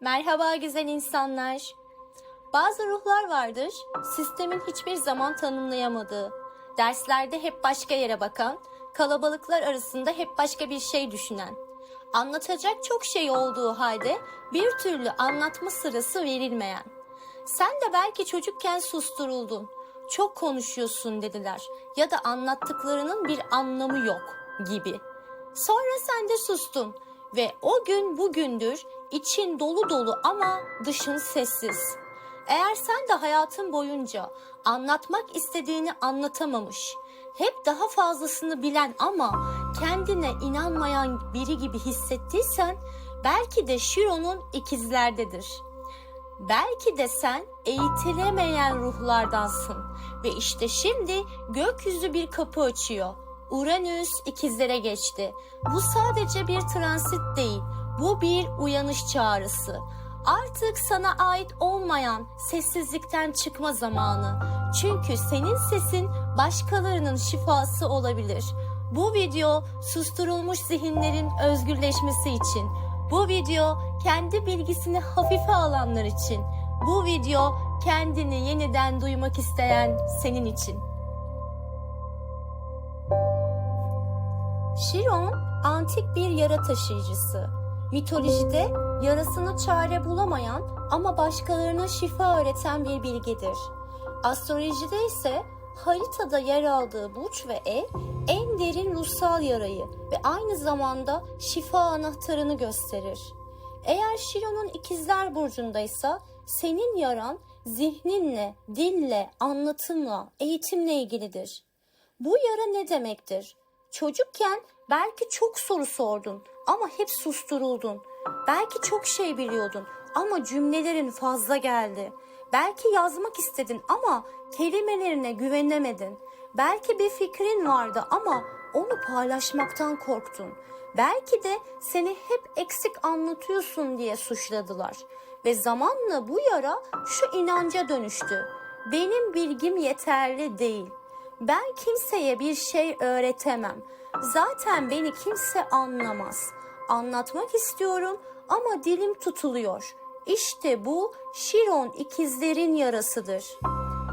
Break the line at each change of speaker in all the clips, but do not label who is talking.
Merhaba güzel insanlar. Bazı ruhlar vardır, sistemin hiçbir zaman tanımlayamadığı, derslerde hep başka yere bakan, kalabalıklar arasında hep başka bir şey düşünen, anlatacak çok şey olduğu halde bir türlü anlatma sırası verilmeyen. Sen de belki çocukken susturuldun, çok konuşuyorsun dediler ya da anlattıklarının bir anlamı yok gibi. Sonra sen de sustun ve o gün bugündür için dolu dolu ama dışın sessiz. Eğer sen de hayatın boyunca anlatmak istediğini anlatamamış, hep daha fazlasını bilen ama kendine inanmayan biri gibi hissettiysen belki de Şiro'nun ikizlerdedir. Belki de sen eğitilemeyen ruhlardansın ve işte şimdi gökyüzü bir kapı açıyor. Uranüs ikizlere geçti. Bu sadece bir transit değil, bu bir uyanış çağrısı. Artık sana ait olmayan sessizlikten çıkma zamanı. Çünkü senin sesin başkalarının şifası olabilir. Bu video susturulmuş zihinlerin özgürleşmesi için. Bu video kendi bilgisini hafife alanlar için. Bu video kendini yeniden duymak isteyen senin için. Şiron antik bir yara taşıyıcısı. Mitolojide yarasına çare bulamayan ama başkalarına şifa öğreten bir bilgedir. Astrolojide ise haritada yer aldığı burç ve ev en derin ruhsal yarayı ve aynı zamanda şifa anahtarını gösterir. Eğer Şiron'un ikizler burcundaysa senin yaran zihninle, dille, anlatımla, eğitimle ilgilidir. Bu yara ne demektir? Çocukken belki çok soru sordun ama hep susturuldun. Belki çok şey biliyordun ama cümlelerin fazla geldi. Belki yazmak istedin ama kelimelerine güvenemedin. Belki bir fikrin vardı ama onu paylaşmaktan korktun. Belki de seni hep eksik anlatıyorsun diye suçladılar. Ve zamanla bu yara şu inanca dönüştü. Benim bilgim yeterli değil. Ben kimseye bir şey öğretemem. Zaten beni kimse anlamaz. Anlatmak istiyorum ama dilim tutuluyor. İşte bu Şiron ikizlerin yarasıdır.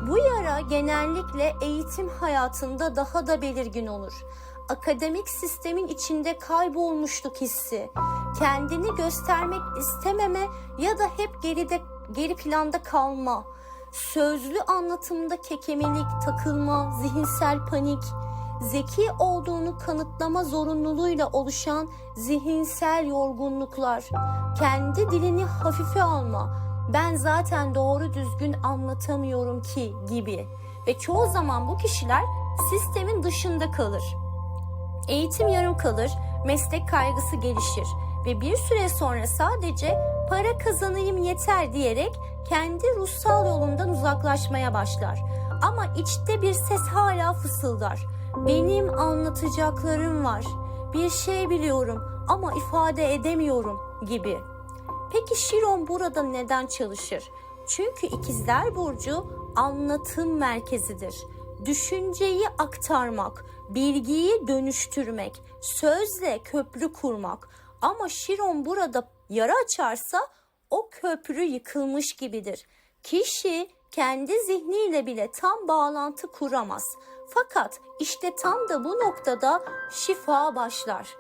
Bu yara genellikle eğitim hayatında daha da belirgin olur. Akademik sistemin içinde kaybolmuşluk hissi, kendini göstermek istememe ya da hep geride geri planda kalma, sözlü anlatımda kekemelik, takılma, zihinsel panik, zeki olduğunu kanıtlama zorunluluğuyla oluşan zihinsel yorgunluklar, kendi dilini hafife alma, ben zaten doğru düzgün anlatamıyorum ki gibi ve çoğu zaman bu kişiler sistemin dışında kalır. Eğitim yarım kalır, meslek kaygısı gelişir ve bir süre sonra sadece para kazanayım yeter diyerek kendi ruhsal yolundan uzaklaşmaya başlar. Ama içte bir ses hala fısıldar. Benim anlatacaklarım var. Bir şey biliyorum ama ifade edemiyorum gibi. Peki Şiron burada neden çalışır? Çünkü ikizler burcu anlatım merkezidir. Düşünceyi aktarmak, bilgiyi dönüştürmek, sözle köprü kurmak. Ama Şiron burada yara açarsa o köprü yıkılmış gibidir. Kişi kendi zihniyle bile tam bağlantı kuramaz. Fakat işte tam da bu noktada şifa başlar.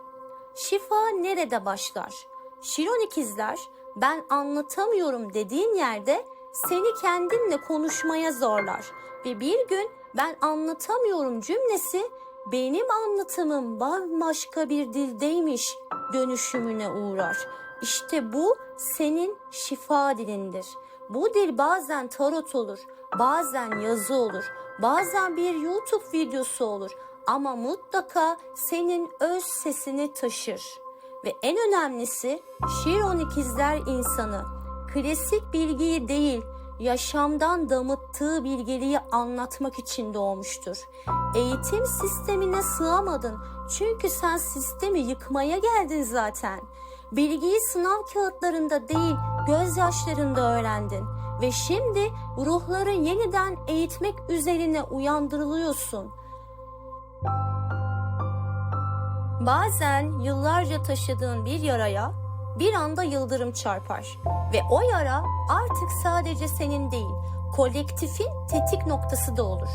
Şifa nerede başlar? Şiron ikizler ben anlatamıyorum dediğin yerde seni kendinle konuşmaya zorlar ve bir gün ben anlatamıyorum cümlesi benim anlatımım bambaşka bir dildeymiş dönüşümüne uğrar. İşte bu senin şifa dilindir. Bu dil bazen tarot olur, bazen yazı olur, bazen bir YouTube videosu olur ama mutlaka senin öz sesini taşır. Ve en önemlisi Şiron ikizler insanı klasik bilgiyi değil yaşamdan damıttığı bilgeliği anlatmak için doğmuştur. Eğitim sistemine sığamadın çünkü sen sistemi yıkmaya geldin zaten. Bilgiyi sınav kağıtlarında değil gözyaşlarında öğrendin ve şimdi ruhları yeniden eğitmek üzerine uyandırılıyorsun. Bazen yıllarca taşıdığın bir yaraya bir anda yıldırım çarpar ve o yara artık sadece senin değil, kolektifin tetik noktası da olur.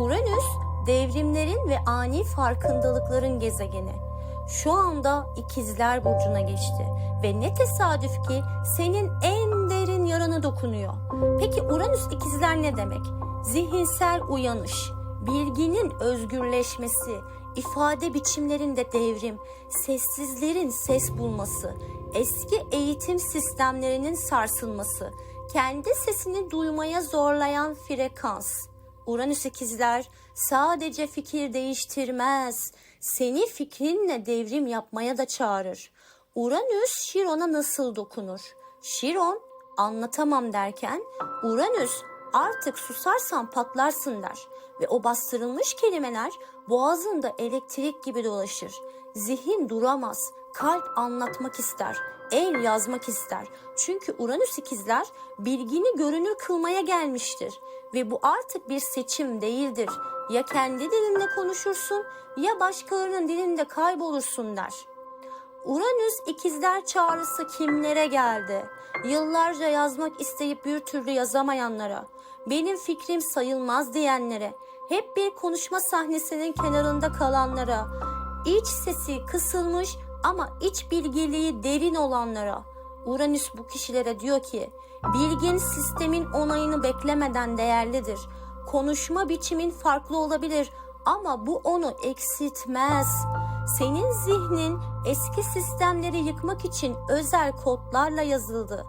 Uranüs devrimlerin ve ani farkındalıkların gezegeni. Şu anda ikizler burcuna geçti ve ne tesadüf ki senin en yarana dokunuyor. Peki Uranüs ikizler ne demek? Zihinsel uyanış, bilginin özgürleşmesi, ifade biçimlerinde devrim, sessizlerin ses bulması, eski eğitim sistemlerinin sarsılması, kendi sesini duymaya zorlayan frekans. Uranüs ikizler sadece fikir değiştirmez, seni fikrinle devrim yapmaya da çağırır. Uranüs Şiron'a nasıl dokunur? Şiron anlatamam derken Uranüs artık susarsan patlarsın der ve o bastırılmış kelimeler boğazında elektrik gibi dolaşır. Zihin duramaz, kalp anlatmak ister, el yazmak ister. Çünkü Uranüs ikizler bilgini görünür kılmaya gelmiştir ve bu artık bir seçim değildir. Ya kendi dilinle konuşursun ya başkalarının dilinde kaybolursun der. Uranüs ikizler çağrısı kimlere geldi? Yıllarca yazmak isteyip bir türlü yazamayanlara, benim fikrim sayılmaz diyenlere, hep bir konuşma sahnesinin kenarında kalanlara, iç sesi kısılmış ama iç bilgiliği derin olanlara. Uranüs bu kişilere diyor ki, bilgin sistemin onayını beklemeden değerlidir. Konuşma biçimin farklı olabilir ama bu onu eksiltmez. Senin zihnin eski sistemleri yıkmak için özel kodlarla yazıldı.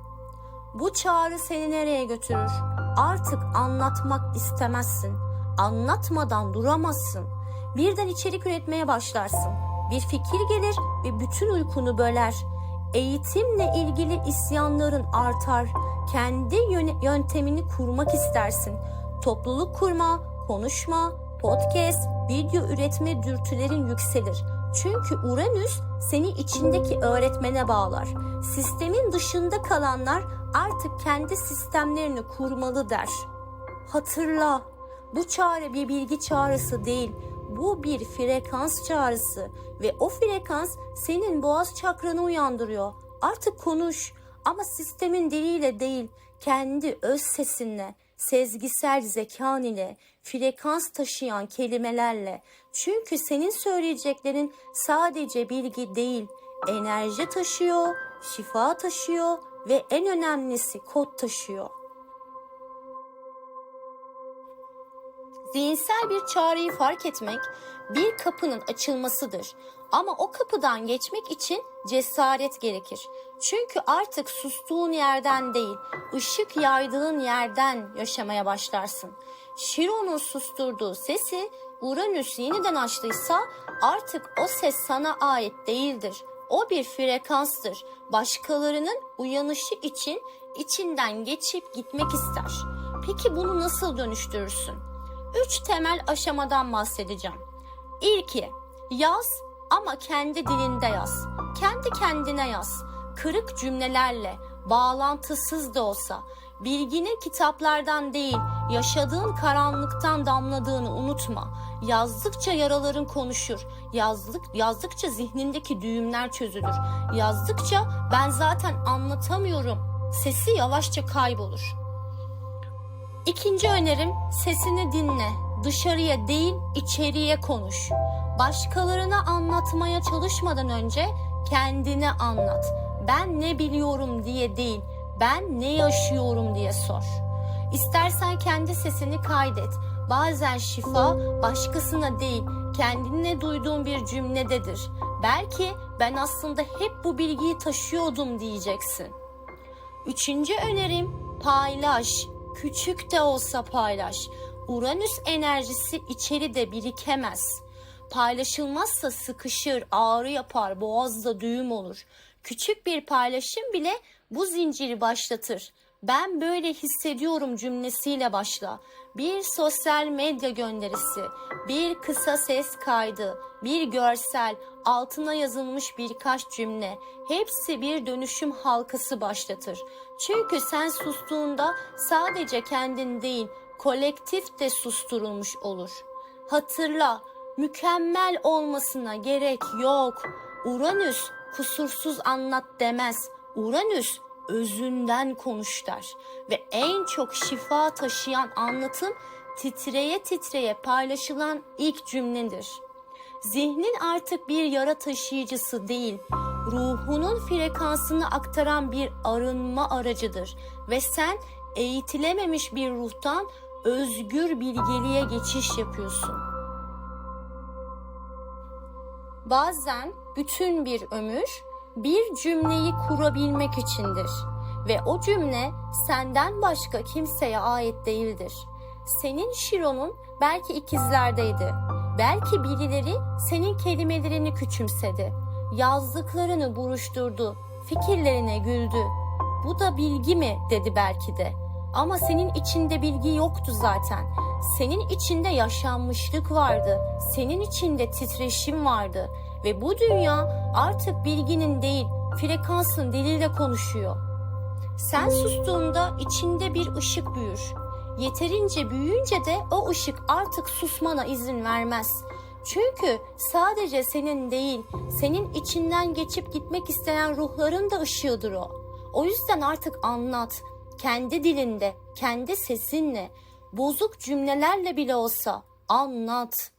Bu çağrı seni nereye götürür? Artık anlatmak istemezsin. Anlatmadan duramazsın. Birden içerik üretmeye başlarsın. Bir fikir gelir ve bütün uykunu böler. Eğitimle ilgili isyanların artar. Kendi yöntemini kurmak istersin. Topluluk kurma, konuşma, podcast, video üretme dürtülerin yükselir. Çünkü Uranüs seni içindeki öğretmene bağlar. Sistemin dışında kalanlar artık kendi sistemlerini kurmalı der. Hatırla, bu çağrı bir bilgi çağrısı değil, bu bir frekans çağrısı ve o frekans senin boğaz çakranı uyandırıyor. Artık konuş ama sistemin diliyle değil, kendi öz sesinle, sezgisel zekan ile, frekans taşıyan kelimelerle. Çünkü senin söyleyeceklerin sadece bilgi değil, enerji taşıyor, şifa taşıyor ve en önemlisi kod taşıyor. Zihinsel bir çağrıyı fark etmek bir kapının açılmasıdır. Ama o kapıdan geçmek için cesaret gerekir. Çünkü artık sustuğun yerden değil, ışık yaydığın yerden yaşamaya başlarsın. Şiron'un susturduğu sesi Uranüs yeniden açtıysa artık o ses sana ait değildir. O bir frekanstır. Başkalarının uyanışı için içinden geçip gitmek ister. Peki bunu nasıl dönüştürürsün? Üç temel aşamadan bahsedeceğim. İlki, yaz ama kendi dilinde yaz. Kendi kendine yaz. Kırık cümlelerle, bağlantısız da olsa. Bilginin kitaplardan değil, yaşadığın karanlıktan damladığını unutma. Yazdıkça yaraların konuşur. Yazdık, yazdıkça zihnindeki düğümler çözülür. Yazdıkça ben zaten anlatamıyorum. Sesi yavaşça kaybolur. İkinci önerim sesini dinle. Dışarıya değil içeriye konuş. Başkalarına anlatmaya çalışmadan önce kendine anlat. Ben ne biliyorum diye değil, ben ne yaşıyorum diye sor. İstersen kendi sesini kaydet. Bazen şifa başkasına değil, kendine duyduğun bir cümlededir. Belki ben aslında hep bu bilgiyi taşıyordum diyeceksin. Üçüncü önerim paylaş. Küçük de olsa paylaş. Uranüs enerjisi içeride birikemez. Paylaşılmazsa sıkışır, ağrı yapar, boğazda düğüm olur. Küçük bir paylaşım bile bu zinciri başlatır. Ben böyle hissediyorum cümlesiyle başla. Bir sosyal medya gönderisi, bir kısa ses kaydı, bir görsel, altına yazılmış birkaç cümle, hepsi bir dönüşüm halkası başlatır. Çünkü sen sustuğunda sadece kendin değil, kolektif de susturulmuş olur. Hatırla, mükemmel olmasına gerek yok. Uranüs kusursuz anlat demez. Uranüs özünden konuş der. Ve en çok şifa taşıyan anlatım titreye titreye paylaşılan ilk cümledir. Zihnin artık bir yara taşıyıcısı değil, ruhunun frekansını aktaran bir arınma aracıdır ve sen eğitilememiş bir ruhtan özgür bilgeliğe geçiş yapıyorsun. Bazen bütün bir ömür bir cümleyi kurabilmek içindir ve o cümle senden başka kimseye ait değildir. Senin Şiron'un belki ikizlerdeydi. Belki birileri senin kelimelerini küçümsedi. Yazdıklarını buruşturdu. Fikirlerine güldü. Bu da bilgi mi dedi belki de. Ama senin içinde bilgi yoktu zaten. Senin içinde yaşanmışlık vardı. Senin içinde titreşim vardı. Ve bu dünya artık bilginin değil, frekansın diliyle konuşuyor. Sen sustuğunda içinde bir ışık büyür. Yeterince büyüyünce de o ışık artık susmana izin vermez. Çünkü sadece senin değil, senin içinden geçip gitmek isteyen ruhların da ışığıdır o. O yüzden artık anlat. Kendi dilinde, kendi sesinle, bozuk cümlelerle bile olsa anlat.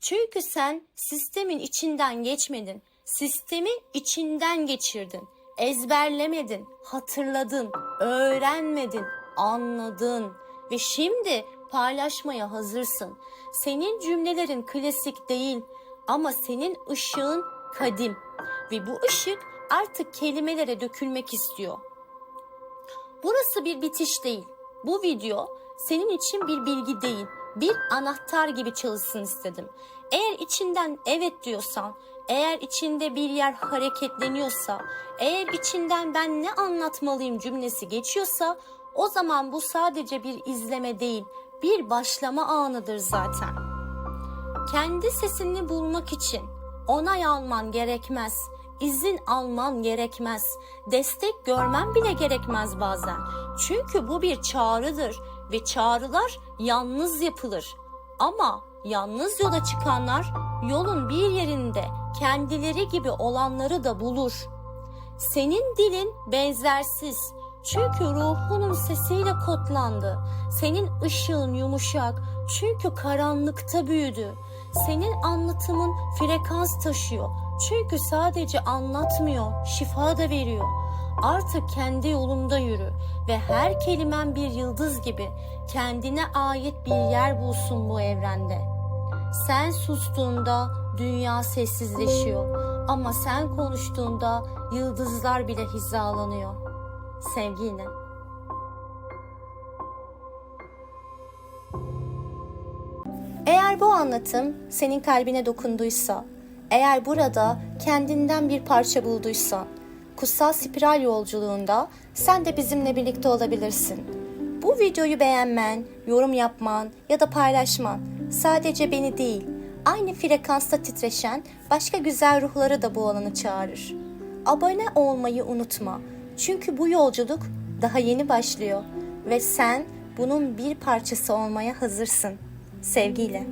Çünkü sen sistemin içinden geçmedin. Sistemi içinden geçirdin. Ezberlemedin, hatırladın, öğrenmedin, anladın ve şimdi paylaşmaya hazırsın. Senin cümlelerin klasik değil ama senin ışığın kadim ve bu ışık artık kelimelere dökülmek istiyor. Burası bir bitiş değil. Bu video senin için bir bilgi değil, bir anahtar gibi çalışsın istedim. Eğer içinden evet diyorsan, eğer içinde bir yer hareketleniyorsa, eğer içinden ben ne anlatmalıyım cümlesi geçiyorsa, o zaman bu sadece bir izleme değil, bir başlama anıdır zaten. Kendi sesini bulmak için onay alman gerekmez. izin alman gerekmez. Destek görmen bile gerekmez bazen. Çünkü bu bir çağrıdır ve çağrılar yalnız yapılır. Ama yalnız yola çıkanlar yolun bir yerinde kendileri gibi olanları da bulur. Senin dilin benzersiz. Çünkü ruhunun sesiyle kodlandı. Senin ışığın yumuşak. Çünkü karanlıkta büyüdü. Senin anlatımın frekans taşıyor. Çünkü sadece anlatmıyor, şifa da veriyor. Artık kendi yolunda yürü ve her kelimen bir yıldız gibi kendine ait bir yer bulsun bu evrende. Sen sustuğunda dünya sessizleşiyor ama sen konuştuğunda yıldızlar bile hizalanıyor. Sevgiyle. Eğer bu anlatım senin kalbine dokunduysa, eğer burada kendinden bir parça bulduysan, kutsal spiral yolculuğunda sen de bizimle birlikte olabilirsin. Bu videoyu beğenmen, yorum yapman ya da paylaşman sadece beni değil, aynı frekansta titreşen başka güzel ruhları da bu alanı çağırır. Abone olmayı unutma. Çünkü bu yolculuk daha yeni başlıyor ve sen bunun bir parçası olmaya hazırsın. Sevgiyle.